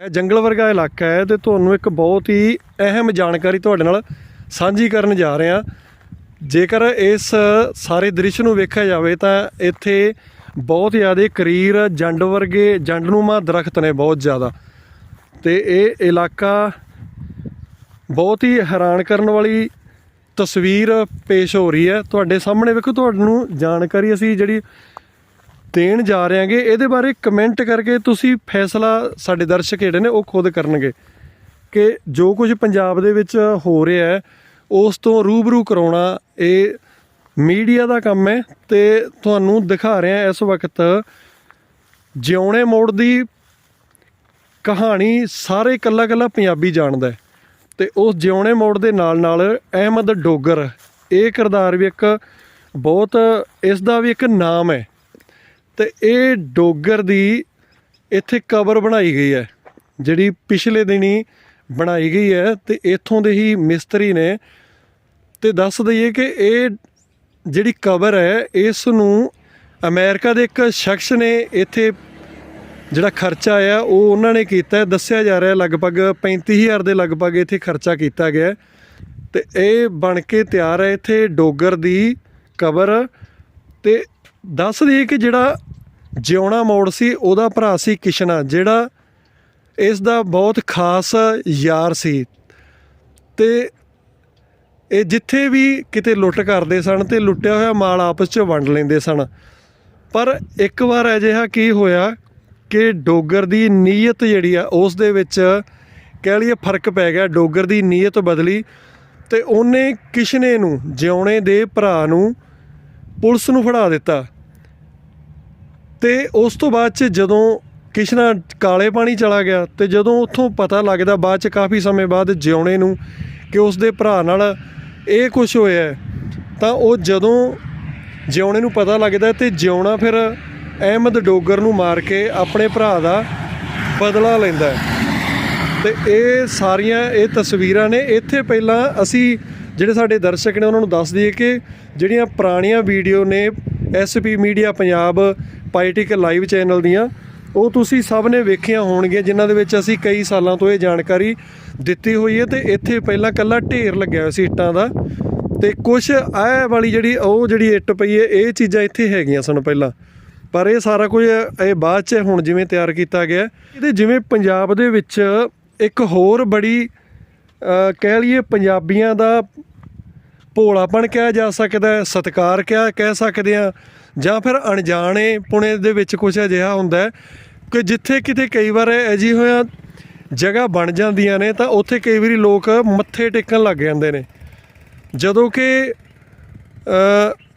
ਇਹ ਜੰਗਲ ਵਰਗਾ ਇਲਾਕਾ ਹੈ ਤੇ ਤੁਹਾਨੂੰ ਇੱਕ ਬਹੁਤ ਹੀ ਅਹਿਮ ਜਾਣਕਾਰੀ ਤੁਹਾਡੇ ਨਾਲ ਸਾਂਝੀ ਕਰਨ ਜਾ ਰਹੇ ਹਾਂ। ਜੇਕਰ ਇਸ ਸਾਰੇ ਦ੍ਰਿਸ਼ ਨੂੰ ਵੇਖਿਆ ਜਾਵੇ ਤਾਂ ਇੱਥੇ ਬਹੁਤ ਜ਼ਿਆਦਾ ਕਰੀਰ ਜੰਡ ਵਰਗੇ ਜੰਡਨੂਮਾ ਦਰਖਤ ਨੇ ਬਹੁਤ ਜ਼ਿਆਦਾ। ਤੇ ਇਹ ਇਲਾਕਾ ਬਹੁਤ ਹੀ ਹੈਰਾਨ ਕਰਨ ਵਾਲੀ ਤਸਵੀਰ ਪੇਸ਼ ਹੋ ਰਹੀ ਹੈ। ਤੁਹਾਡੇ ਸਾਹਮਣੇ ਵੇਖੋ, ਤੁਹਾਨੂੰ ਜਾਣਕਾਰੀ ਅਸੀਂ ਜਿਹੜੀ ਦੇਣ ਜਾ ਰਹੇ ਹਾਂਗੇ ਇਹਦੇ ਬਾਰੇ ਕਮੈਂਟ ਕਰਕੇ ਤੁਸੀਂ ਫੈਸਲਾ ਸਾਡੇ ਦਰਸ਼ਕ ਜਿਹੜੇ ਨੇ ਉਹ ਖੁਦ ਕਰਨਗੇ ਕਿ ਜੋ ਕੁਝ ਪੰਜਾਬ ਦੇ ਵਿੱਚ ਹੋ ਰਿਹਾ ਹੈ, ਉਸ ਤੋਂ ਰੂਬਰੂ ਕਰਾਉਣਾ ਇਹ ਮੀਡੀਆ ਦਾ ਕੰਮ ਹੈ ਤੇ ਤੁਹਾਨੂੰ ਦਿਖਾ ਰਹੇ ਹਾਂ ਇਸ ਵਕਤ ਜਿਉਣੇ ਮੋੜ ਦੀ ਕਹਾਣੀ ਸਾਰੇ ਇਕੱਲਾ ਇਕੱਲਾ ਪੰਜਾਬੀ ਜਾਣਦਾ ਹੈ ਤੇ ਉਸ ਜਿਉਣੇ ਮੋੜ ਦੇ ਨਾਲ ਨਾਲ ਅਹਿਮਦ ਡੋਗਰ, ਇਹ ਕਿਰਦਾਰ ਵੀ ਇੱਕ ਬਹੁਤ, ਇਸ ਦਾ ਵੀ ਇੱਕ ਨਾਮ ਹੈ। ਤੇ ਇਹ ਡੋਗਰ ਦੀ ਇੱਥੇ ਕਬਰ ਬਣਾਈ ਗਈ ਹੈ, ਜਿਹੜੀ ਪਿਛਲੇ ਦਿਨੀ ਬਣਾਈ ਗਈ ਹੈ ਤੇ ਇੱਥੋਂ ਦੇ ਹੀ ਮਿਸਤਰੀ ਨੇ ਤੇ ਦੱਸ ਦਈਏ ਕਿ ਇਹ ਜਿਹੜੀ ਕਬਰ ਹੈ, ਇਸ ਨੂੰ ਅਮਰੀਕਾ ਦੇ ਇੱਕ ਸ਼ਖਸ ਨੇ ਇੱਥੇ ਜਿਹੜਾ ਖਰਚਾ ਆ ਉਹ ਉਹਨਾਂ ਨੇ ਕੀਤਾ ਦੱਸਿਆ ਜਾ ਰਿਹਾ ਹੈ ਲਗਭਗ 35000 ਦੇ ਲਗਭਗ ਇੱਥੇ ਖਰਚਾ ਕੀਤਾ ਗਿਆ ਹੈ। ਤੇ ਇਹ ਬਣ ਕੇ ਤਿਆਰ ਹੈ ਇੱਥੇ ਡੋਗਰ ਦੀ ਕਬਰ ਤੇ ਦੱਸ ਦਈਏ ਕਿ ਜਿਹੜਾ ਜਿਉਣਾ ਮੋੜ ਸੀ, ਉਹਦਾ ਭਰਾ ਸੀ ਕਿਸ਼ਨਾ, ਜਿਹੜਾ ਇਸ ਦਾ ਬਹੁਤ ਖਾਸ ਯਾਰ ਸੀ। ਤੇ ਇਹ ਜਿੱਥੇ ਵੀ ਕਿਤੇ ਲੁੱਟ ਕਰਦੇ ਸਨ ਤੇ ਲੁੱਟਿਆ ਹੋਇਆ ਮਾਲ ਆਪਸ 'ਚ ਵੰਡ ਲੈਂਦੇ ਸਨ। ਪਰ ਇੱਕ ਵਾਰ ਅਜਿਹਾ ਕੀ ਹੋਇਆ ਕਿ ਡੋਗਰ ਦੀ ਨੀਅਤ ਜਿਹੜੀ ਆ, ਉਸ ਦੇ ਵਿੱਚ ਕਹਿ ਲਈਏ ਫ਼ਰਕ ਪੈ ਗਿਆ, ਡੋਗਰ ਦੀ ਨੀਅਤ ਬਦਲੀ ਤੇ ਉਹਨੇ ਕਿਸ਼ਨੇ ਨੂੰ, ਜਿਉਣੇ ਦੇ ਭਰਾ ਨੂੰ ਪੁਲਿਸ ਨੂੰ ਫੜਾ ਦਿੱਤਾ। ਤੇ ਉਸ ਤੋਂ ਬਾਅਦ ਚ ਜਦੋਂ ਕਿਸ਼ਨਾ ਕਾਲੇ ਪਾਣੀ ਚਲਾ ਗਿਆ ਤੇ ਜਦੋਂ ਉੱਥੋਂ ਪਤਾ ਲੱਗਦਾ ਬਾਅਦ ਚ ਕਾਫੀ ਸਮੇਂ ਬਾਅਦ ਜਿਉਣੇ ਨੂੰ ਕਿ ਉਸ ਦੇ ਭਰਾ ਨਾਲ ਇਹ ਕੁਝ ਹੋਇਆ ਤਾਂ ਉਹ ਜਦੋਂ ਜਿਉਣੇ ਨੂੰ ਪਤਾ ਲੱਗਦਾ ਤੇ ਜਿਉਣਾ ਫਿਰ ਅਹਿਮਦ ਡੋਗਰ ਨੂੰ ਮਾਰ ਕੇ ਆਪਣੇ ਭਰਾ ਦਾ ਬਦਲਾ ਲੈਂਦਾ ਹੈ। ਤੇ ਇਹ ਸਾਰੀਆਂ ਇਹ ਤਸਵੀਰਾਂ ਨੇ, ਇੱਥੇ ਪਹਿਲਾਂ ਅਸੀਂ ਜਿਹੜੇ ਸਾਡੇ ਦਰਸ਼ਕ ਨੇ ਉਹਨਾਂ ਨੂੰ ਦੱਸ ਦਈਏ ਕਿ ਜਿਹੜੀਆਂ ਪੁਰਾਣੀਆਂ ਵੀਡੀਓ ਨੇ ਐਸਪੀ ਮੀਡੀਆ ਪੰਜਾਬ ਪਾਈਟਿਕ ਲਾਈਵ ਚੈਨਲ ਦੀਆਂ। ਉਹ ਤੁਸੀਂ ਸਭ ਨੇ ਵੇਖੀਆਂ ਹੋਣਗੀਆਂ, ਜਿਨ੍ਹਾਂ ਦੇ ਵਿੱਚ ਅਸੀਂ ਕਈ ਸਾਲਾਂ ਤੋਂ ਇਹ ਜਾਣਕਾਰੀ ਦਿੱਤੀ ਹੋਈ ਹੈ ਤੇ ਇੱਥੇ ਪਹਿਲਾਂ ਕੱਲਾ ਢੇਰ ਲੱਗਿਆ ਹੋਇਆ ਸੀ ਇੱਟਾਂ ਦਾ। ਤੇ ਕੁਝ ਆਹ ਵਾਲੀ ਜਿਹੜੀ, ਉਹ ਜਿਹੜੀ ਇੱਟ ਪਈ ਹੈ, ਇਹ ਚੀਜ਼ਾਂ ਇੱਥੇ ਹੈਗੀਆਂ ਸਨ ਪਹਿਲਾਂ। ਪਰ ਇਹ ਸਾਰਾ ਕੁਝ ਇਹ ਬਾਅਦ ਚ ਹੁਣ ਜਿਵੇਂ ਤਿਆਰ ਕੀਤਾ ਗਿਆ। ਇਹਦੇ ਜਿਵੇਂ ਪੰਜਾਬ ਦੇ ਵਿੱਚ ਇੱਕ ਹੋਰ ਬੜੀ ਕਹਿ ਲਈਏ ਪੰਜਾਬੀਆਂ ਦਾ ਭੋਲਾਪਣ ਕਿਹਾ ਜਾ ਸਕਦਾ ਹੈ, ਸਤਿਕਾਰ ਕਿਹਾ ਕਹਿ ਸਕਦੇ ਆ ਜਾਂ ਫਿਰ ਅਣਜਾਣੇ ਪੁਣੇ ਦੇ ਵਿੱਚ ਕੁਝ ਅਜਿਹਾ ਹੁੰਦਾ ਕਿ ਜਿੱਥੇ ਕਿਤੇ ਕਈ ਵਾਰ ਅਜੀ ਹੋਇਆ ਜਗ੍ਹਾ ਬਣ ਜਾਂਦੀਆਂ ਨੇ, ਤਾਂ ਉੱਥੇ ਕਈ ਵਾਰੀ ਲੋਕ ਮੱਥੇ ਟੇਕਣ ਲੱਗ ਜਾਂਦੇ ਨੇ। ਜਦੋਂ ਕਿ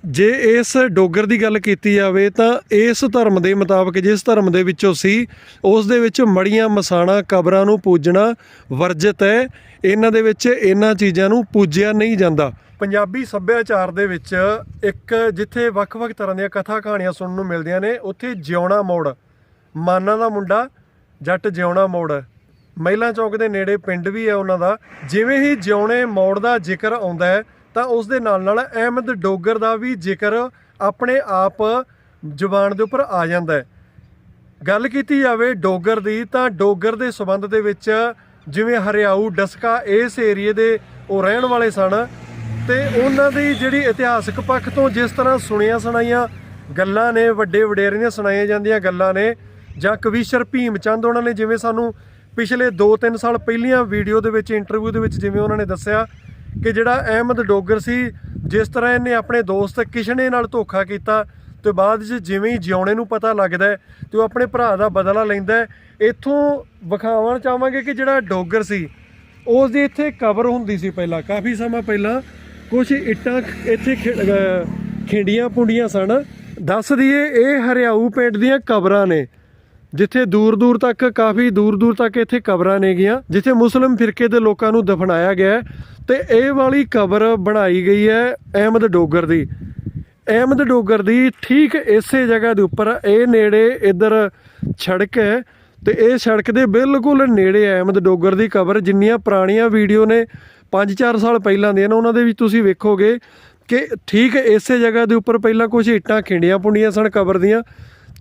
ਜੇ ਇਸ ਡੋਗਰ ਦੀ ਗੱਲ ਕੀਤੀ ਜਾਵੇ ਤਾਂ ਇਸ ਧਰਮ ਦੇ ਮੁਤਾਬਕ ਜਿਸ ਧਰਮ ਦੇ ਵਿੱਚੋਂ ਸੀ, ਉਸ ਦੇ ਵਿੱਚ ਮੜੀਆਂ ਮਸਾਣਾ ਕਬਰਾਂ ਨੂੰ ਪੂਜਣਾ ਵਰਜਿਤ ਹੈ। ਇਹਨਾਂ ਦੇ ਵਿੱਚ ਇਹਨਾਂ ਚੀਜ਼ਾਂ ਨੂੰ ਪੂਜਿਆ ਨਹੀਂ ਜਾਂਦਾ। ਪੰਜਾਬੀ ਸੱਭਿਆਚਾਰ ਦੇ ਵਿੱਚ ਇੱਕ ਜਿੱਥੇ ਵੱਖ-ਵੱਖ ਤਰ੍ਹਾਂ ਦੀਆਂ ਕਥਾ ਕਹਾਣੀਆਂ ਸੁਣਨ ਨੂੰ ਮਿਲਦੀਆਂ ਨੇ, ਉੱਥੇ ਜਿਉਣਾ ਮੋੜ, ਮਾਨਾ ਦਾ ਮੁੰਡਾ, ਜੱਟ ਜਿਉਣਾ ਮੋੜ। ਮਹਿਲਾ ਚੌਕ ਦੇ ਨੇੜੇ ਪਿੰਡ ਵੀ ਹੈ ਉਹਨਾਂ ਦਾ। ਜਿਵੇਂ ਹੀ ਜਿਉਣੇ ਮੋੜ ਦਾ ਜ਼ਿਕਰ ਆਉਂਦਾ ਹੈ ਤਾਂ ਉਸ ਦੇ ਨਾਲ ਨਾਲ ਅਹਿਮਦ ਡੋਗਰ ਦਾ ਵੀ ਜ਼ਿਕਰ ਆਪਣੇ ਆਪ ਜ਼ੁਬਾਨ ਦੇ ਉੱਪਰ ਆ ਜਾਂਦਾ ਹੈ। ਗੱਲ ਕੀਤੀ ਜਾਵੇ ਡੋਗਰ ਦੀ ਤਾਂ ਡੋਗਰ ਦੇ ਸਬੰਧ ਦੇ ਵਿੱਚ ਜਿਵੇਂ ਹਰਿਆਊ, ਡਸਕਾ ਇਸ ਏਰੀਏ ਦੇ ਉਹ ਰਹਿਣ ਵਾਲੇ ਸਨ ਤੇ ਉਹਨਾਂ ਦੀ ਜਿਹੜੀ ਇਤਿਹਾਸਕ ਪੱਖ ਤੋਂ ਜਿਸ ਤਰ੍ਹਾਂ ਸੁਣੀਆਂ ਸੁਣਾਈਆਂ ਗੱਲਾਂ ਨੇ, ਵੱਡੇ ਵਡੇਰੇ ਦੀਆਂ ਸੁਣਾਈਆਂ ਜਾਂਦੀਆਂ ਗੱਲਾਂ ਨੇ ਜਾਂ ਕਵੀਸ਼ਰ ਭੀਮ ਚੰਦ ਉਹਨਾਂ ਨੇ ਜਿਵੇਂ ਸਾਨੂੰ ਪਿਛਲੇ 2-3 ਸਾਲ ਪਹਿਲੀਆਂ ਵੀਡੀਓ ਦੇ ਵਿੱਚ ਇੰਟਰਵਿਊ ਦੇ ਵਿੱਚ ਜਿਵੇਂ ਉਹਨਾਂ ਨੇ ਦੱਸਿਆ ਕਿ ਜਿਹੜਾ ਅਹਿਮਦ ਡੋਗਰ ਸੀ, ਜਿਸ ਤਰ੍ਹਾਂ ਇਹਨੇ ਆਪਣੇ ਦੋਸਤ ਕਿਸ਼ਨੇ ਨਾਲ ਧੋਖਾ ਕੀਤਾ, ਤੇ ਬਾਅਦ 'ਚ ਜਿਵੇਂ ਹੀ ਜਿਉਣੇ ਨੂੰ ਪਤਾ ਲੱਗਦਾ ਹੈ, ਤੇ ਉਹ ਆਪਣੇ ਭਰਾ ਦਾ ਬਦਲਾ ਲੈਂਦਾ ਇੱਥੋਂ ਵਿਖਾਉਣ ਚਾਹਾਂਗੇ ਕਿ ਜਿਹੜਾ ਡੋਗਰ ਸੀ ਉਸ ਦੀ ਇੱਥੇ ਕਬਰ ਹੁੰਦੀ ਸੀ ਪਹਿਲਾਂ, ਕਾਫੀ ਸਮਾਂ ਪਹਿਲਾਂ ਕੁਝ ਇੱਟਾਂ ਇੱਥੇ ਖਿ- ਖਿੰਡੀਆਂ ਪੁੰਡੀਆਂ ਸਨ। ਦੱਸ ਦਈਏ, ਇਹ ਹਰਿਆਊ ਪਿੰਡ ਦੀਆਂ ਕਬਰਾਂ ਨੇ। ਜਿੱਥੇ ਦੂਰ ਦੂਰ ਤੱਕ, ਕਾਫੀ ਦੂਰ ਦੂਰ ਤੱਕ ਇੱਥੇ ਕਬਰਾਂ ਨੇਗੀਆਂ ਜਿੱਥੇ ਮੁਸਲਿਮ ਫਿਰਕੇ ਦੇ ਲੋਕਾਂ ਨੂੰ ਦਫਨਾਇਆ ਗਿਆ ਹੈ। ਤੇ ਇਹ ਵਾਲੀ ਕਬਰ ਬਣਾਈ ਗਈ ਹੈ ਅਹਿਮਦ ਡੋਗਰ ਦੀ। ਅਹਿਮਦ ਡੋਗਰ ਦੀ ਠੀਕ ਇਸੇ ਜਗ੍ਹਾ ਦੇ ਉੱਪਰ ਇਹ ਨੇੜੇ ਇੱਧਰ ਸੜਕ ਹੈ ਤੇ ਇਹ ਸੜਕ ਦੇ ਬਿਲਕੁਲ ਨੇੜੇ ਅਹਿਮਦ ਡੋਗਰ ਦੀ ਕਬਰ, ਜਿੰਨੀਆਂ ਪੁਰਾਣੀਆਂ ਵੀਡੀਓ ਨੇ 5-4 ਸਾਲ ਪਹਿਲਾਂ ਦੀਆਂ ਨੇ, ਉਹਨਾਂ ਦੇ ਵਿੱਚ ਤੁਸੀਂ ਵੇਖੋਗੇ ਕਿ ਠੀਕ ਇਸੇ ਜਗ੍ਹਾ ਦੇ ਉੱਪਰ ਪਹਿਲਾਂ ਕੁਝ ਇੱਟਾਂ ਖਿੰਡੀਆਂ ਪੁੰਡੀਆਂ ਸਨ ਕਬਰ ਦੀਆਂ।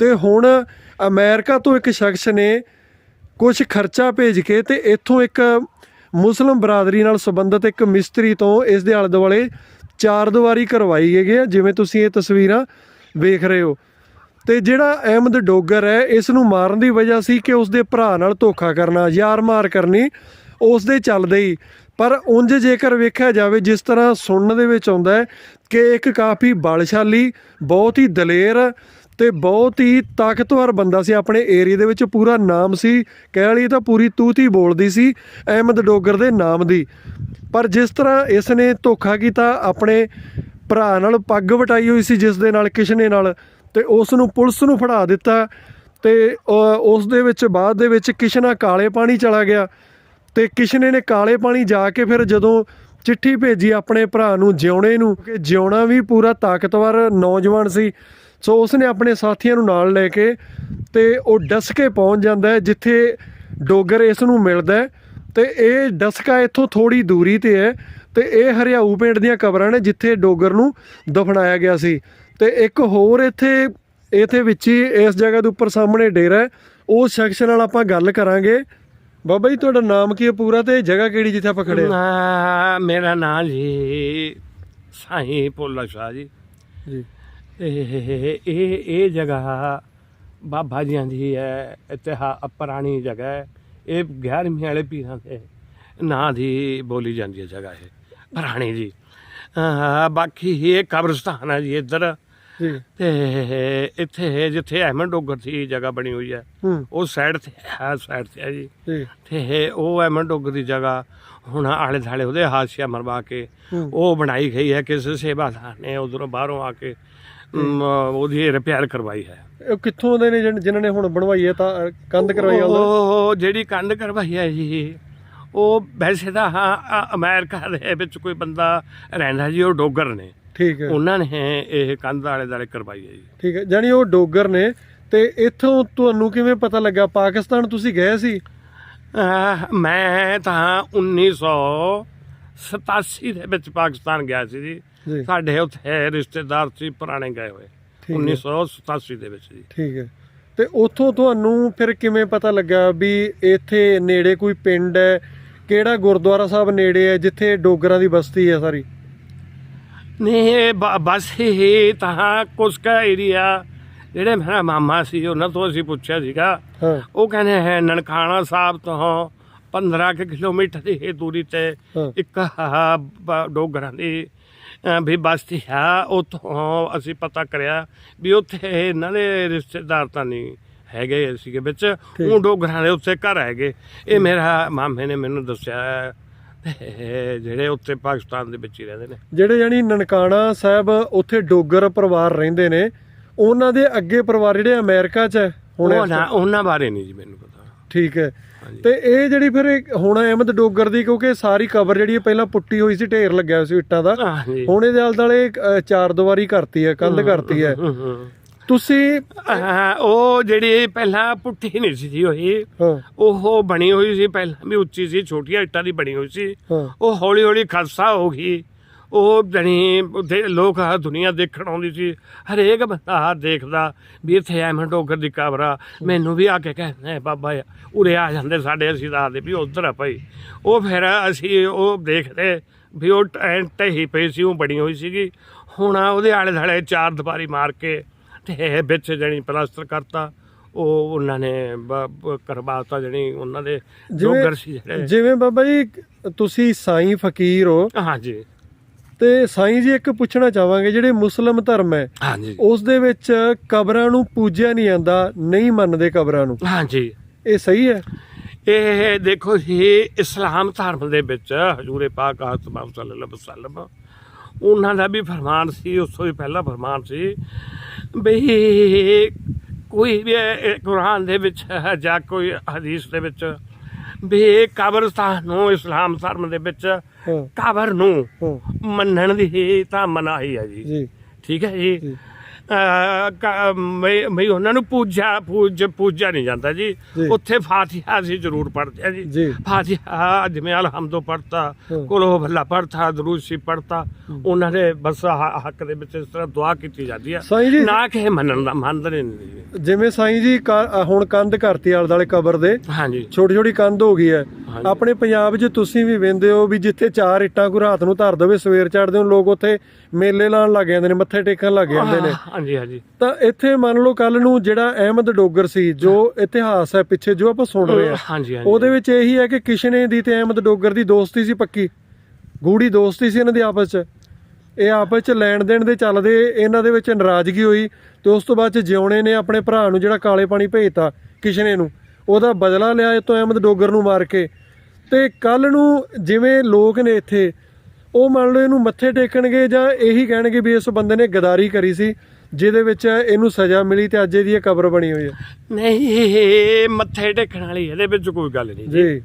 ਤੇ ਹੁਣ ਅਮਰੀਕਾ ਤੋਂ ਇੱਕ ਸ਼ਖਸ ਨੇ ਕੁਝ ਖਰਚਾ ਭੇਜ ਕੇ ਤੇ ਇੱਥੋਂ ਇੱਕ ਮੁਸਲਮ ਬਰਾਦਰੀ ਨਾਲ ਸੰਬੰਧਿਤ ਇੱਕ ਮਿਸਤਰੀ ਤੋਂ ਇਸ ਦੇ ਆਲੇ ਦੁਆਲੇ ਚਾਰ ਦੀਵਾਰੀ ਕਰਵਾਈ ਗਈ ਹੈ ਜਿਵੇਂ ਤੁਸੀਂ ਇਹ ਤਸਵੀਰਾਂ ਵੇਖ ਰਹੇ ਹੋ। ਤੇ ਜਿਹੜਾ ਅਹਿਮਦ ਡੋਗਰ ਹੈ, ਇਸ ਨੂੰ ਮਾਰਨ ਦੀ ਵਜ੍ਹਾ ਸੀ ਕਿ ਉਸ ਦੇ ਭਰਾ ਨਾਲ ਧੋਖਾ ਕਰਨਾ, ਯਾਰ ਮਾਰ ਕਰਨੀ, ਉਸ ਦੇ ਚੱਲਦੇ ਹੀ। ਪਰ ਉਂਝ ਜੇਕਰ ਵੇਖਿਆ ਜਾਵੇ, ਜਿਸ ਤਰ੍ਹਾਂ ਸੁਣਨ ਦੇ ਵਿੱਚ ਆਉਂਦਾ ਹੈ ਕਿ ਇੱਕ ਕਾਫੀ ਬਲਸ਼ਾਲੀ, ਬਹੁਤ ਹੀ ਦਲੇਰ ਤੇ ਬਹੁਤ ਹੀ ਤਾਕਤਵਰ ਬੰਦਾ ਸੀ। ਆਪਣੇ ਏਰੀਆ ਦੇ ਵਿੱਚ ਪੂਰਾ ਨਾਮ ਸੀ। ਕਹਿ ਲਈ ਤਾਂ ਪੂਰੀ ਤੂਤੀ ਬੋਲਦੀ ਸੀ, ਅਹਿਮਦ ਡੋਗਰ ਦੇ ਨਾਮ ਦੀ। ਪਰ ਜਿਸ ਤਰ੍ਹਾਂ ਇਸ ਨੇ ਧੋਖਾ ਕੀਤਾ, ਆਪਣੇ ਭਰਾ ਨਾਲ ਪੱਗ ਵਟਾਈ ਹੋਈ ਸੀ ਜਿਸ ਦੇ ਨਾਲ, ਕਿਸ਼ਨੇ ਨਾਲ, ਤੇ ਉਸ ਨੂੰ ਪੁਲਿਸ ਨੂੰ ਫੜਾ ਦਿੱਤਾ ਤੇ ਉਸ ਦੇ ਵਿੱਚ, ਬਾਅਦ ਦੇ ਵਿੱਚ ਕਿਸ਼ਨਾ ਕਾਲੇ ਪਾਣੀ ਚਲਾ ਗਿਆ। ਤੇ ਕਿਸ਼ਨੇ ਨੇ ਕਾਲੇ ਪਾਣੀ ਜਾ ਕੇ ਫਿਰ ਜਦੋਂ ਚਿੱਠੀ ਭੇਜੀ ਆਪਣੇ ਭਰਾ ਨੂੰ ਜਿਉਣੇ ਨੂੰ, ਕਿ ਜਿਉਣਾ ਵੀ ਪੂਰਾ ਤਾਕਤਵਰ ਨੌਜਵਾਨ ਸੀ ਸੋ ਉਸਨੇ ਆਪਣੇ ਸਾਥੀਆਂ ਨੂੰ ਨਾਲ ਲੈ ਕੇ ਤੇ ਉਹ ਡਸ ਕੇ ਪਹੁੰਚ ਜਾਂਦਾ ਹੈ ਜਿੱਥੇ ਡੋਗਰ ਇਸ ਨੂੰ ਮਿਲਦਾ ਹੈ। ਤੇ ਇਹ ਡਸਕਾ ਇੱਥੋਂ ਥੋੜੀ ਦੂਰੀ ਤੇ ਹੈ ਤੇ ਇਹ ਹਰਿਆਊ ਪਿੰਡ ਦੀਆਂ ਕਬਰਾਂ ਨੇ ਜਿੱਥੇ ਡੋਗਰ ਨੂੰ ਦਫਨਾਇਆ ਗਿਆ ਸੀ। ਤੇ ਇੱਕ ਹੋਰ ਇੱਥੇ ਇੱਥੇ ਵਿੱਚ ਹੀ ਇਸ ਜਗ੍ਹਾ ਦੇ ਉੱਪਰ ਸਾਹਮਣੇ ਡੇਰਾ ਹੈ। ਉਸ ਸ਼ਖਸ ਨਾਲ ਆਪਾਂ ਗੱਲ ਕਰਾਂਗੇ। ਬਾਬਾ ਜੀ ਤੁਹਾਡਾ ਨਾਮ ਕੀ ਹੈ ਪੂਰਾ ਤੇ ਜਗ੍ਹਾ ਕਿਹੜੀ ਜਿੱਥੇ ਆਪਾਂ ਖੜੇ ਨਾ ਮੇਰਾ ਨਾਂ ਜੀ ਸਾਈਂ ਭੋਲਾ ਸ਼ਾਹ ਜੀ। ਜੀ। ਇਹ ਇਹ ਇਹ ਜਗ੍ਹਾ ਬਾਬਾ ਜੀਆਂ ਦੀ ਹੈ ਇਤਿਹਾਸ ਪੁਰਾਣੀ ਜਗ੍ਹਾ ਹੈ। ਇਹ 11ਵੀਂ ਵਾਲੇ ਪੀਰਾਂ ਦੇ ਨਾਂ ਦੀ ਬੋਲੀ ਜਾਂਦੀ ਹੈ ਜਗ੍ਹਾ ਇਹ ਪੁਰਾਣੀ ਜੀ। ਬਾਕੀ ਇਹ ਕਬਰਸਤਾਨ ਹੈ ਜੀ ਇੱਧਰ। ਤੇ ਇੱਥੇ ਜਿੱਥੇ ਅਹਿਮਦ ਡੋਗਰ ਦੀ ਜਗ੍ਹਾ ਬਣੀ ਹੋਈ ਹੈ ਉਹ ਸਾਈਡ ਤੇ ਹੈ ਸਾਈਡ ਤੇ ਹੈ ਜੀ। ਤੇ ਉਹ ਅਹਿਮਦ ਡੋਗਰ ਦੀ ਜਗ੍ਹਾ ਹੁਣ ਆਲੇ ਦੁਆਲੇ ਉਹਦੇ ਹਾਸਿਆ ਮਰਵਾ ਕੇ। ਉਹ ਬਣਾਈ ਗਈ ਹੈ ਕਿਸੇ ਸੇਵਾਦਾਰ ਨੇ ਉਧਰੋਂ ਬਾਹਰੋਂ ਆ ਕੇ ਅਮ, ਉਹਦੀ ਰਿਪੇਅਰ ਕਰਵਾਈ ਹੈ। ਇਹ ਕਿੱਥੋਂ ਦੇ ਨੇ ਜਿਨ੍ਹਾਂ ਨੇ ਹੁਣ ਬਣਵਾਈ ਹੈ ਤਾਂ ਅ, ਕੰਧ ਕਰਵਾਈ ਉਹਨਾਂ ਉਹ ਜਿਹੜੀ ਕੰਧ ਕਰਵਾਈ ਹੈ ਜੀ ਉਹ ਵੈਸੇ ਤਾਂ ਹਾਂ ਅ- ਅਮਰੀਕਾ ਦੇ ਵਿੱਚ ਕੋਈ ਬੰਦਾ ਰਹਿੰਦਾ ਜੀ ਉਹ ਡੋਗਰ ਨੇ। ਠੀਕ ਹੈ। ਉਹਨਾਂ ਨੇ ਇਹ ਕੰਧ ਆਲੇ ਦੁਆਲੇ ਕਰਵਾਈ ਹੈ ਜੀ। ਠੀਕ ਹੈ। ਜਾਨੀ ਉਹ ਡੋਗਰ ਨੇ ਤੇ ਇੱਥੋਂ ਤੁਹਾਨੂੰ ਕਿਵੇਂ ਪਤਾ ਲੱਗਾ? ਪਾਕਿਸਤਾਨ ਤੁਸੀਂ ਗਏ ਸੀ? ਅਹ ਮੈਂ ਤਾਂ 1987 ਦੇ ਵਿੱਚ ਪਾਕਿਸਤਾਨ ਗਿਆ ਸੀ ਜੀ। ਸਾਡੇ ਉੱਥੇ ਰਿਸ਼ਤੇਦਾਰ ਸੀ ਪੁਰਾਣੇ ਗਏ ਹੋਏ। ਠੀਕ ਹੈ। 1987 ਦੇ ਵਿੱਚ ਜੀ। ਠੀਕ ਹੈ। ਤੇ ਉੱਥੋਂ ਤੁਹਾਨੂੰ ਫਿਰ ਕਿਵੇਂ ਪਤਾ ਲੱਗਾ ਵੀ ਇੱਥੇ ਨੇੜੇ ਕੋਈ ਪਿੰਡ ਹੈ? ਕਿਹੜਾ ਗੁਰਦੁਆਰਾ ਸਾਹਿਬ ਨੇੜੇ ਹੈ ਜਿੱਥੇ ਡੋਗਰਾਂ ਦੀ ਬਸਤੀ ਹੈ ਸਾਰੀ? ਨਹੀਂ ਬਸ ਇਹ ਤਾਂ ਕੁਸਕਾ ਏਰੀਆ ਜਿਹੜੇ ਮੇਰਾ ਮਾਮਾ ਸੀ ਉਹਨਾਂ ਤੋਂ ਅਸੀਂ ਪੁੱਛਿਆ ਸੀਗਾ। ਉਹ ਕਹਿੰਦੇ ਹੈ ਨਨਕਾਣਾ ਸਾਹਿਬ ਤੋਂ 15 ਕੁ ਕਿਲੋਮੀਟਰ ਦੀ ਦੂਰੀ ਤੇ ਹਾਂ। ਇੱਕ ਡੋਗਰਾਂ ਦੀ ਵੀ ਬਸਤੀ ਆ ਉੱਥੋਂ ਅਸੀਂ ਪਤਾ ਕਰਿਆ ਵੀ ਉੱਥੇ ਇਹਨਾਂ ਦੇ ਰਿਸ਼ਤੇਦਾਰ ਤਾਂ ਨਹੀਂ ਹੈਗੇ ਸੀਗੇ ਵਿੱਚ। ਉਹ ਡੋਗਰਾਂ ਦੇ ਉੱਥੇ ਘਰ ਹੈਗੇ। ਇਹ ਮੇਰਾ ਮਾਮੇ ਨੇ ਮੈਨੂੰ ਦੱਸਿਆ ਹੈ। ਤੇ ਜਿਹੜੇ ਉੱਥੇ ਪਾਕਿਸਤਾਨ ਦੇ ਵਿੱਚ ਹੀ ਰਹਿੰਦੇ ਨੇ। ਜਿਹੜੇ ਜਾਨੀ ਨਨਕਾਣਾ ਸਾਹਿਬ ਉੱਥੇ ਡੋਗਰ ਪਰਿਵਾਰ ਰਹਿੰਦੇ ਨੇ ਉਹਨਾਂ ਦੇ ਅੱਗੇ ਪਰਿਵਾਰ ਜਿਹੜੇ ਅਮਰੀਕਾ 'ਚ ਹੈ ਹੁਣ ਇਸ ਉਹਨਾਂ ਬਾਰੇ ਨਹੀਂ ਜੀ ਮੈਨੂੰ ਪਤਾ। ਠੀਕ ਹੈ। ਤੇ ਇਹ ਜਿਹੜੀ ਫਿਰ ਹੁਣ ਅਹਿਮਦ ਡੋਗਰ ਦੀ ਕਿਉਂਕਿ ਸਾਰੀ ਕਬਰ ਜਿਹੜੀ ਪਹਿਲਾਂ ਪੁੱਟੀ ਹੋਈ ਸੀ ਢੇਰ ਲੱਗਿਆ ਸੀ ਇੱਟਾਂ ਦਾ। ਹੁਣ ਇਹਦੇ ਆਲੇ ਦੁਆਲੇ ਅ, ਚਾਰ ਦੀਵਾਰੀ ਕਰਤੀ ਹੈ ਕੰਧ ਕਰਤੀ ਹੈ। ਤੁਸੀਂ ਉਹ ਜਿਹੜੀ ਪਹਿਲਾਂ ਪੁੱਠੀ ਨਹੀਂ ਸੀ ਜੀ ਹੋਈ ਉਹ ਬਣੀ ਹੋਈ ਸੀ ਪਹਿਲਾਂ ਵੀ ਉੱਚੀ ਸੀ ਛੋਟੀਆਂ ਇੱਟਾਂ ਦੀ ਬਣੀ ਹੋਈ ਸੀ। ਉਹ ਹੌਲੀ ਹੌਲੀ ਖਾਸਾ ਹੋ ਗਈ। ਉਹ ਜਣੀ ਉੱਥੇ ਲੋਕ ਆ ਦੁਨੀਆ ਦੇਖਣ ਆਉਂਦੀ ਸੀ। ਹਰੇਕ ਬੰਦਾ ਦੇਖਦਾ ਵੀ ਇੱਥੇ ਐਵੇਂ ਡੋਗਰ ਦੀ ਕਬਰ ਆ ਮੈਨੂੰ ਵੀ ਆ ਕੇ ਕਹਿੰਦੇ ਬਾਬਾ ਉਰੇ ਆ ਜਾਂਦੇ ਸਾਡੇ ਅਸੀਂ ਦੱਸਦੇ ਵੀ ਉਧਰ ਆ ਭਾਈ। ਉਹ ਫਿਰ ਅਸੀਂ ਉਹ ਦੇਖਦੇ ਵੀ ਉਹ ਟੈਂਟ ਹੀ ਪਈ ਸੀ ਉਹ ਬਣੀ ਹੋਈ ਸੀਗੀ। ਹੁਣ ਉਹਦੇ ਆਲੇ ਦੁਆਲੇ ਚਾਰ ਦੀਵਾਰੀ ਮਾਰ ਕੇ ਤੇ ਵਿੱਚ ਜਣੀ ਪਲਾਸਟਰ ਕਰਤਾ। ਉਹ ਉਹਨਾਂ ਨੇ ਕਰਵਾਤਾ ਜਣੀ ਉਹਨਾਂ ਦੇ ਡੋਗਰ ਸੀ ਜਿਹੜੇ। ਜਿਵੇਂ ਬਾਬਾ ਜੀ ਤੁਸੀਂ ਸਾਈਂ ਫਕੀਰ ਹੋ। ਹਾਂਜੀ। ਤੇ ਸਾਈਂ ਜੀ ਇੱਕ ਪੁੱਛਣਾ ਚਾਹਾਂਗੇ ਜਿਹੜੇ ਮੁਸਲਮ ਧਰਮ ਹੈ ਹਾਂਜੀ। ਉਸ ਦੇ ਵਿੱਚ ਕਬਰਾਂ ਨੂੰ ਪੂਜਿਆ ਨਹੀਂ ਜਾਂਦਾ ਨਹੀਂ ਮੰਨਦੇ ਕਬਰਾਂ ਨੂੰ। ਹਾਂਜੀ। ਇਹ ਸਹੀ ਹੈ? ਇਹ ਦੇਖੋ ਜੀ ਇਸਲਾਮ ਧਰਮ ਦੇ ਵਿੱਚ ਹਜੂਰੇ ਪਾਕ ਆਤਮਾ ਸੱਲੱਲਾਹੁ ਵਸੱਲਮ ਉਹਨਾਂ ਦਾ ਵੀ ਫਰਮਾਨ ਸੀ ਉਸ ਤੋਂ ਵੀ ਪਹਿਲਾ ਫਰਮਾਨ ਸੀ ਬਈ ਕੋਈ ਵੀ ਇਹ ਕੁਰਾਨ ਦੇ ਵਿੱਚ ਜਾਂ ਕੋਈ ਹਦੀਸ ਦੇ ਵਿੱਚ ਵੀ ਕਬਰਸਤਾਨ ਨੂੰ ਇਸਲਾਮ ਧਰਮ ਦੇ ਵਿੱਚ ਕਬਰ ਨੂੰ ਮੰਨਣ ਦੀ ਤਾਂ ਮਨਾਹੀ ਹੈ ਜੀ। ਜੀ। ਠੀਕ ਹੈ ਜੀ। ਮੈਂ ਮੈਂ ਉਹਨਾਂ ਨੂੰ ਪੂਜਾ ਪੂਜ ਪੂਜਾ ਨਹੀਂ ਜਾਂਦਾ ਜੀ। ਉੱਥੇ ਫਾਤਿਹਾ ਅਸੀਂ ਜ਼ਰੂਰ ਪੜ੍ਹਦੇ ਆ ਜੀ। ਫਾਤਿਹਾ ਜਿਵੇਂ ਅਲਹਮਦੋ ਪੜਤਾ। ਕੋਲੋ ਭੱਲਾ ਪੜਤਾ ਦਰੂਦ ਸੀ ਪੜਤਾ ਉਹਨਾਂ ਦੇ ਬਸ ਹੱਕ ਦੇ ਵਿੱਚ ਇਸ ਤਰ੍ਹਾਂ ਦੁਆ ਕੀਤੀ ਜਾਂਦੀ ਜੀ ਨਾ ਕਿ ਮੰਨਣ ਦਾ ਮੰਨਦੇ ਨਹੀਂ। ਜਿਵੇਂ ਸਾਈਂ ਜੀ ਕਾ- ਹੁਣ ਕੰਧ ਕਰਤੀ ਆਲੇ ਦੁਆਲੇ ਕਬਰ ਦੇ ਹਾਂਜੀ ਛੋਟੀ ਛੋਟੀ ਕੰਧ ਹੋ ਗਈ ਹੈ। ਆਪਣੇ ਪੰਜਾਬ 'ਚ ਤੁਸੀਂ ਵੀ ਵੇਂਦੇ ਹੋ ਵੀ ਜਿੱਥੇ ਚਾਰ ਇੱਟਾਂ ਕੋਈ ਰਾਤ ਨੂੰ ਧਰ ਦੇਵੇ ਸਵੇਰ ਚੜਦੇ ਹੋ ਲੋਕ ਉੱਥੇ ਮੇਲੇ ਲਾਉਣ ਲੱਗ ਜਾਂਦੇ ਨੇ ਮੱਥੇ ਟੇਕਣ ਲੱਗ ਜਾਂਦੇ ਨੇ ਹਾਂਜੀ ਹਾਂਜੀ। ਤਾਂ ਇੱਥੇ ਮੰਨ ਲਓ ਕੱਲ ਨੂੰ ਜਿਹੜਾ ਅਹਿਮਦ ਡੋਗਰ ਸੀ ਜੋ ਇਤਿਹਾਸ ਹੈ ਪਿੱਛੇ ਜੋ ਆਪਾਂ ਸੁਣ ਰਹੇ ਹਾਂ ਹਾਂਜੀ ਹਾਂਜੀ। ਉਹਦੇ ਵਿੱਚ ਇਹੀ ਹੈ ਕਿ ਕਿਸ਼ਨੇ ਦੀ ਤੇ ਅਹਿਮਦ ਡੋਗਰ ਦੀ ਦੋਸਤੀ ਸੀ ਪੱਕੀ। ਗੂੜੀ ਦੋਸਤੀ ਸੀ ਇਹਨਾਂ ਦੀ ਆਪਸ 'ਚ। ਇਹ ਆਪਸ 'ਚ ਲੈਣ ਦੇਣ ਦੇ ਚੱਲਦੇ ਇਹਨਾਂ ਦੇ ਵਿੱਚ ਨਾਰਾਜ਼ਗੀ ਹੋਈ ਤੇ ਉਸ ਤੋਂ ਬਾਅਦ 'ਚ ਜਿਉਣੇ ਨੇ ਆਪਣੇ ਭਰਾ ਨੂੰ ਜਿਹੜਾ ਕਾਲੇ ਪਾਣੀ ਭੇਜਤਾ ਕਿਸ਼ਨੇ ਨੂੰ। ਉਹਦਾ ਬਦਲਾ ਲਿਆ ਇਹ ਤੋਂ ਅਹਿਮਦ ਡੋਗਰ ਨੂੰ ਮਾਰ ਕੇ। ਤੇ ਕੱਲ ਨੂੰ ਜਿਵੇਂ ਲੋਕ ਨੇ ਇੱਥੇ ਉਹ ਮੰਨ ਲਓ ਇਹਨੂੰ ਮੱਥੇ ਟੇਕਣਗੇ ਜਾਂ ਇਹੀ ਕਹਿਣਗੇ ਵੀ ਇਸ ਬੰਦੇ ਨੇ ਗਦਾਰੀ ਕਰੀ ਸੀ। ਜਿਹਦੇ ਵਿੱਚ ਇਹਨੂੰ ਸਜ਼ਾ ਮਿਲੀ ਤੇ ਅੱਜ ਇਹਦੀ ਇਹ ਕਬਰ ਬਣੀ ਹੋਈ ਹੈ। ਨਹੀਂ ਮੱਥੇ ਟੇਕਣ ਵਾਲੀ ਇਹਦੇ ਵਿੱਚ ਕੋਈ ਗੱਲ ਨਹੀਂ ਜੀ।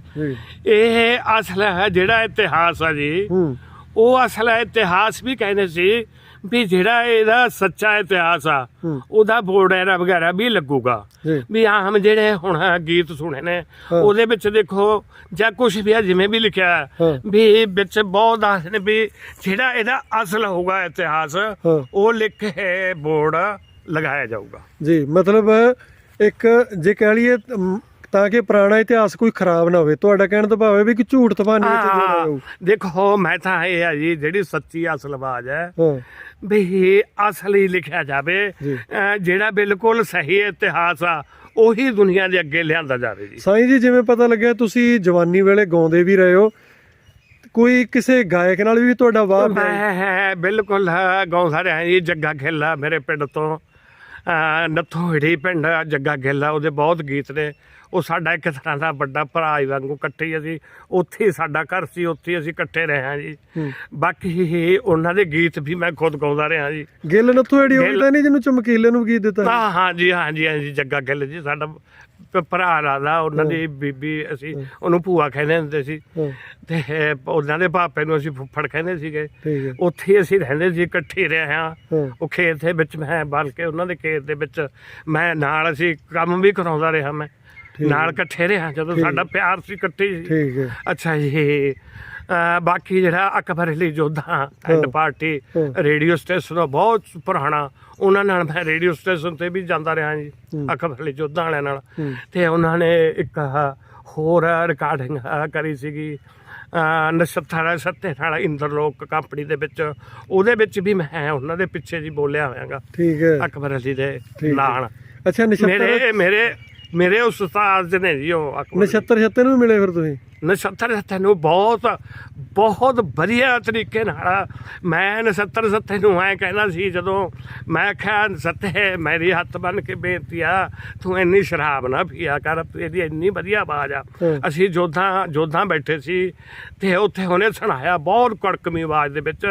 ਇਹ ਅਸਲ ਹੈ ਜਿਹੜਾ ਇਤਿਹਾਸ ਆ ਜੀ। ਹੂੰ। ਉਹ ਅਸਲ ਇਤਿਹਾਸ ਵੀ ਕਹਿੰਦੇ ਸੀ ਵੀ ਜਿਹੜਾ ਇਹਦਾ ਸੱਚਾ ਇਤਿਹਾਸ ਆ ਹੂੰ। ਉਹਦਾ ਬੋਰਡਰ ਵਗੈਰਾ ਵੀ ਲੱਗੂਗਾ ਵੀ ਆਮ ਜਿਹੜੇ ਹੁਣ ਗੀਤ ਸੁਣੇ ਨੇ ਹਾਂ। ਉਹਦੇ ਵਿੱਚ ਦੇਖੋ ਜਾਂ ਕੁਝ ਵੀ ਆ ਜਿਵੇਂ ਵੀ ਲਿਖਿਆ ਹੈ, ਹਾਂ। ਵੀ ਵਿੱਚ ਬਹੁਤ ਦੱਸਦੇ ਨੇ ਵੀ ਜਿਹੜਾ ਇਹਦਾ ਅਸਲ ਹੋਊਗਾ ਇਤਿਹਾਸ ਹਾਂ। ਉਹ ਲਿਖ ਕੇ ਬੋਰਡ ਲਗਾਇਆ ਜਾਊਗਾ ਜੀ ਮਤਲਬ ਇੱਕ ਜੇ ਕਹਿ ਲਈਏ ਤਾਂ ਕਿ ਪੁਰਾਣਾ ਇਤਿਹਾਸ ਕੋਈ ਖਰਾਬ ਨਾ ਹੋਵੇ। ਤੁਹਾਡਾ ਕਹਿਣ ਤੋਂ ਭਾਵ ਹੈ ਵੀ ਕਿ ਝੂਠ ਤਬਾਨੀ ਵਿੱਚ ਜੋੜਿਆ ਹਾਂ, ਦੇਖੋ ਮੈਂ ਤਾਂ ਇਹ ਆ ਜੀ ਜਿਹੜੀ ਸੱਚੀ ਅਸਲ ਆਵਾਜ਼ ਹੈ ਹਾਂ। ਵੀ ਅਸਲੀ ਲਿਖਿਆ ਜਾਵੇ ਜਿਹੜਾ ਬਿਲਕੁਲ ਸਹੀ ਇਤਿਹਾਸ ਆ ਉਹੀ ਦੁਨੀਆ ਦੇ ਅੱਗੇ ਲਿਆਂਦਾ ਜਾਵੇ ਜੀ। ਸਾਈਂ ਜੀ ਜਿਵੇਂ ਪਤਾ ਲੱਗਿਆ ਤੁਸੀਂ ਜਵਾਨੀ ਵੇਲੇ ਗਾਉਂਦੇ ਵੀ ਰਹੇ ਹੋ। ਕੋਈ ਕਿਸੇ ਗਾਇਕ ਨਾਲ ਵੀ ਤੁਹਾਡਾ ਵਾਹ ਹੈ? ਮੈਂ ਬਿਲਕੁਲ ਗਾਉਂਦਾ ਰਿਹਾ ਜੀ ਜੱਗਾ ਖੇਲਾ ਮੇਰੇ ਪਿੰਡ ਤੋਂ। ਨੱਥੋ ਹਿੜੀ ਪਿੰਡ ਜੱਗਾ ਖੇਲਾ ਉਹਦੇ ਬਹੁਤ ਗੀਤ ਨੇ। ਉਹ ਸਾਡਾ ਇੱਕ ਤਰ੍ਹਾਂ ਦਾ ਵੱਡਾ ਭਰਾ ਹੀ ਵਾਂਗੂ ਇਕੱਠੇ ਹੀ ਅਸੀਂ ਉੱਥੇ ਹੀ ਸਾਡਾ ਘਰ ਸੀ ਉੱਥੇ ਹੀ ਅਸੀਂ ਇਕੱਠੇ ਰਹੇ ਹਾਂ ਜੀ। ਹੂੰ। ਬਾਕੀ ਉਹਨਾਂ ਦੇ ਗੀਤ ਵੀ ਮੈਂ ਖੁਦ ਗਾਉਂਦਾ ਰਿਹਾ ਜੀ। ਗਿੱਲ ਨੱਥੂ ਹੋਈ ਗਿੱਲ- ਤਾਂ ਨਹੀਂ ਜਿਹਨੂੰ ਚਮਕੀਲੇ ਨੂੰ ਗੀਤ ਦਿੱਤਾ? ਹਾਂ ਹਾਂ ਜੀ ਹਾਂ ਜੀ ਹਾਂ ਜੀ ਜੱਗਾ ਗਿੱਲ ਜੀ ਸਾਡਾ ਭਰਾ ਲੱਗਦਾ ਉਹਨਾਂ ਦੀ ਬੀਬੀ ਅਸੀਂ ਉਹਨੂੰ ਭੂਆ ਕਹਿੰਦੇ ਹੁੰਦੇ ਸੀ। ਹਾਂ। ਤੇ ਉਹਨਾਂ ਦੇ ਪਾਪੇ ਨੂੰ ਅਸੀਂ ਫੁੱਫੜ ਕਹਿੰਦੇ ਸੀਗੇ। ਹੈ। ਉੱਥੇ ਹੀ ਅਸੀਂ ਰਹਿੰਦੇ ਸੀ ਇਕੱਠੇ ਹੀ ਰਹੇ ਹਾਂ। ਹਾਂ। ਉਹ ਖੇਤ ਦੇ ਵਿੱਚ ਮੈਂ ਬਲ ਕੇ ਉਹਨਾਂ ਦੇ ਖੇਤ ਦੇ ਵਿੱਚ ਮੈਂ ਨਾਲ ਅਸੀਂ ਕੰਮ ਵੀ ਕਰਾਉਂਦਾ ਰਿਹਾ ਮੈਂ। ਨਾਲ। ਇਕੱਠੇ ਰਿਹਾ ਜਦੋਂ। ਸਾਡਾ ਪਿਆਰ ਸੀ ਇਕੱਠੇ ਠੀਕ ਹੈ ਅੱਛਾ ਜੀ ਅਹ ਬਾਕੀ ਜਿਹੜਾ Akbar Ali Jodha and. Party. Radio station ਦਾ ਬਹੁਤ ਪੁਰਾਣਾ ਉਹਨਾਂ ਨਾਲ ਮੈਂ ਰੇਡੀਓ ਸਟੇਸ਼ਨ ਤੇ ਵੀ ਜਾਂਦਾ ਰਿਹਾ ਜੀ। ਅਕਬਰ ਅਲੀ ਜੋਧਾ ਵਾਲਿਆਂ ਨਾਲ। ਤੇ ਉਹਨਾਂ ਨੇ ਇੱਕ ਹੋਰ ਰਿਕਾਰਡਿੰਗ ਕਰੀ ਸੀਗੀ ਨਛੱਤਰ ਸੱਤੇ ਨਾਲ ਇੰਦਰਲੋਕ ਕੰਪਨੀ ਦੇ ਵਿੱਚ ਉਹਦੇ ਵਿੱਚ ਵੀ ਮੈਂ ਉਹਨਾਂ ਦੇ ਪਿੱਛੇ ਜੀ ਬੋਲਿਆ ਹੋਇਆਗਾ ਠੀਕ ਹੈ ਅਕਬਰ ਅਲੀ ਦੇ। ਨਾਲ ਅੱਛਾ ਨਛੱਤਰ ਮੇਰੇ ਮੇਰੇ ਮੇਰੇ ਉਸਤਾਦ ਨੇ ਜੀ ਉਹ ਅਕਬਰ ਅਲੀ। ਨਛੱਤਰ ਛੱਤੇ ਨੂੰ ਵੀ ਮਿਲੇ ਫਿਰ ਤੁਸੀਂ ਨਛੱਤਰ ਸੱਤੇ ਨੂੰ ਬਹੁਤ ਬਹੁਤ ਵਧੀਆ ਤਰੀਕੇ ਨਾਲ ਮੈਂ ਨਛੱਤਰ ਸੱਤੇ ਨੂੰ ਐ ਕਹਿੰਦਾ ਸੀ ਜਦੋਂ ਮੈਂ ਕਿਹਾ ਸੱਤੇ ਮੇਰੀ ਹੱਥ ਬੰਨ ਕੇ ਬੇਨਤੀ ਆ ਤੂੰ ਇੰਨੀ ਸ਼ਰਾਬ ਨਾ ਪੀਆ ਕਰ ਇਹਦੀ ਇੰਨੀ ਵਧੀਆ ਆਵਾਜ਼ ਆ। ਅਸੀਂ ਜੋਧਾਂ ਜੋਧਾਂ ਬੈਠੇ ਸੀ ਤੇ ਉੱਥੇ ਉਹਨੇ ਸੁਣਾਇਆ ਬਹੁਤ ਕੜਕਵੀਂ ਆਵਾਜ਼ ਦੇ ਵਿੱਚ।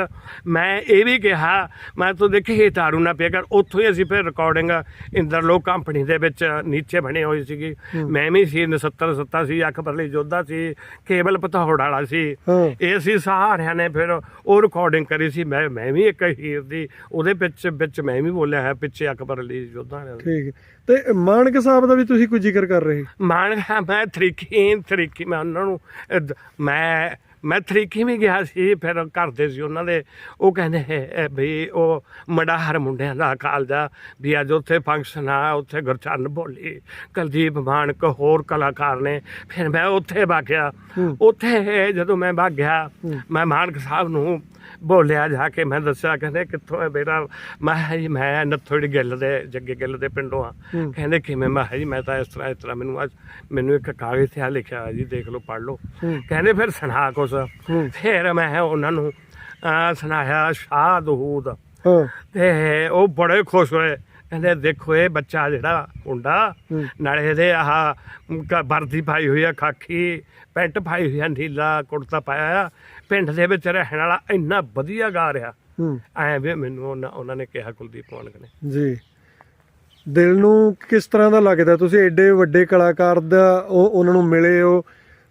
ਮੈਂ ਇਹ ਵੀ ਕਿਹਾ ਮੈਂ ਤੂੰ ਦੇਖੀ ਇਹ ਦਾਰੂ ਨਾ ਪੀਆ ਕਰ। ਉੱਥੋਂ ਹੀ ਅਸੀਂ ਫਿਰ ਰਿਕਾਰਡਿੰਗ ਇੰਦਰਲੋਕ ਕੰਪਨੀ ਦੇ ਵਿੱਚ ਨੀਚੇ ਬਣੇ ਹੋਈ ਸੀਗੀ। ਮੈਂ ਵੀ ਸੀ 79 ਸੱਤਾ ਸੀ ਅਕਬਰ ਲਈ ਜੋਧਾ ਸੀ। ਕੇਬਲ ਪਤੌੜ ਵਾਲਾ ਸੀ। ਹਾਂ। ਇਹ ਸੀ ਸਹਾਰਿਆਂ ਨੇ ਫਿਰ ਉਹ ਰਿਕਾਰਡਿੰਗ ਕਰੀ ਸੀ। ਮੈਂ ਮੈਂ ਵੀ ਇੱਕ ਹੀਰ ਦੀ ਉਹਦੇ ਵਿੱਚ ਵਿੱਚ ਮੈਂ ਵੀ ਬੋਲਿਆ ਹੈ ਪਿੱਛੇ ਅਕਬਰ ਅਲੀ ਜੋਧਾ ਨੇ। ਠੀਕ। ਹੈ ਤੇ ਮਾਨਕ ਸਾਹਿਬ ਦਾ ਵੀ ਤੁਸੀਂ ਕੋਈ ਜ਼ਿਕਰ ਕਰ ਰਹੇ? ਮਾਨ ਮੈਂ ਤਰੀਕੀ ਤਰੀਕੀ ਮੈਂ ਉਹਨਾਂ ਨੂੰ ਅਹ, ਦ- ਮੈਂ ਮੈਂ ਤਰੀਕੀ ਵੀ ਗਿਆ ਸੀ ਫਿਰ ਕਰਦੇ ਸੀ ਉਹਨਾਂ ਦੇ ਉਹ ਕਹਿੰਦੇ ਵੀ ਉਹ ਮਡਾਹਰ ਮੁੰਡਿਆਂ ਦਾ ਕਾਲਜਾ ਵੀ ਅੱਜ ਉੱਥੇ ਫੰਕਸ਼ਨ ਆ ਉੱਥੇ ਗੁਰਚਰਨ ਬੋਲੀ ਕੁਲਦੀਪ ਮਾਨਕ ਹੋਰ ਕਲਾਕਾਰ ਨੇ ਫਿਰ ਮੈਂ ਉੱਥੇ ਵਾਗਿਆ ਹੂੰ। ਉੱਥੇ ਜਦੋਂ ਮੈਂ ਵਗ ਗਿਆ ਹੂੰ। ਮੈਂ ਮਾਨਕ ਸਾਹਿਬ ਨੂੰ ਬੋਲਿਆ ਜਾ ਕੇ ਮੈਂ ਦੱਸਿਆ ਕਹਿੰਦੇ ਕਿੱਥੋਂ ਹੈ ਮੇਰਾ ਮੈਂ ਜੀ ਮੈਂ ਨੱਥੋੜੀ ਗਿੱਲ ਦੇ ਜੱਗੇ ਗਿੱਲ ਦੇ ਪਿੰਡੋਂ ਆ। ਕਹਿੰਦੇ ਕਿਵੇਂ ਮੈਂ ਜੀ ਮੈਂ ਤਾਂ ਇਸ ਤਰ੍ਹਾਂ ਇਸ ਤਰ੍ਹਾਂ ਮੈਨੂੰ ਅੱਜ ਮੈਨੂੰ ਇੱਕ ਕਾਗਜ਼ ਤੇ ਆ ਲਿਖਿਆ ਜੀ ਦੇਖ ਲਓ ਪੜ੍ਹ ਲਓ। ਕਹਿੰਦੇ ਫਿਰ ਸੁਣਾ ਕੁਛ। ਫਿਰ ਮੈਂ ਉਹਨਾਂ ਨੂੰ ਅਹ, ਸੁਣਾਇਆ ਸ਼ਾਹ ਦਹੂਦ ਹਾਂ। ਤੇ ਉਹ ਬੜੇ ਖੁਸ਼ ਹੋਏ। ਕਹਿੰਦੇ ਦੇਖੋ ਇਹ ਬੱਚਾ ਜਿਹੜਾ ਮੁੰਡਾ ਹੂੰ। ਨਾਲੇ ਇਹਦੇ ਆਹ ਕ- ਵਰਦੀ ਪਾਈ ਹੋਈ ਆ ਖਾਕੀ ਪੈਂਟ ਪਾਈ ਹੋਈ ਆ ਨੀਲਾ ਕੁੜਤਾ ਪਾਇਆ ਆ। ਪਿੰਡ ਦੇ ਵਿੱਚ ਰਹਿਣ ਵਾਲਾ ਇੰਨਾ ਵਧੀਆ ਗਾ ਰਿਹਾ। ਹੂੰ। ਐ ਵੀ ਮੈਨੂੰ ਉਹਨਾਂ ਉਹਨਾਂ ਨੇ ਕਿਹਾ ਕੁਲਦੀਪ ਮਾਨਕ ਨੇ। ਜੀ। ਦਿਲ ਨੂੰ ਕਿਸ ਤਰ੍ਹਾਂ ਦਾ ਲੱਗਦਾ? ਤੁਸੀਂ ਐਡੇ ਵੱਡੇ ਕਲਾਕਾਰ ਦਾ ਉਹ ਉਹਨਾਂ ਨੂੰ ਮਿਲੇ ਹੋ?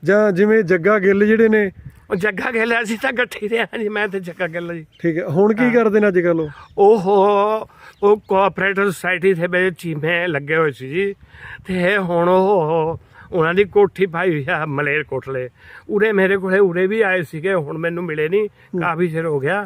ਜਾਂ ਜਿਵੇਂ ਜੱਗਾ ਗਿੱਲ ਜਿਹੜੇ ਨੇ ਉਹ ਜੱਗਾ ਗਿੱਲ ਅਸੀਂ ਤਾਂ ਇਕੱਠੇ ਰਿਹਾ ਜੀ ਮੈਂ ਤੇ ਜੱਗਾ ਗਿੱਲ ਜੀ। ਠੀਕ ਹੈ ਹੁਣ ਕੀ ਕਰਦੇ ਨੇ ਅੱਜ ਕੱਲ ਉਹ? ਉਹ ਉਹ ਕੋਆਪਰੇਟਿਵ ਸੁਸਾਇਟੀ ਦੇ ਵਿੱਚ ਚੀਮੇ ਲੱਗੇ ਹੋਏ ਸੀ ਜੀ। ਤੇ ਹੁਣ ਉਹ ਉਹਨਾਂ ਦੀ ਕੋਠੀ ਪਾਈ ਹੋਈ ਆ ਮਲੇਰ ਕੋਟਲੇ ਉਰੇ ਮੇਰੇ ਕੋਲੇ ਉਰੇ ਵੀ ਆਏ ਸੀਗੇ ਹੁਣ ਮੈਨੂੰ ਮਿਲੇ ਨਹੀਂ ਕਾਫੀ ਚਿਰ ਹੋ ਗਿਆ।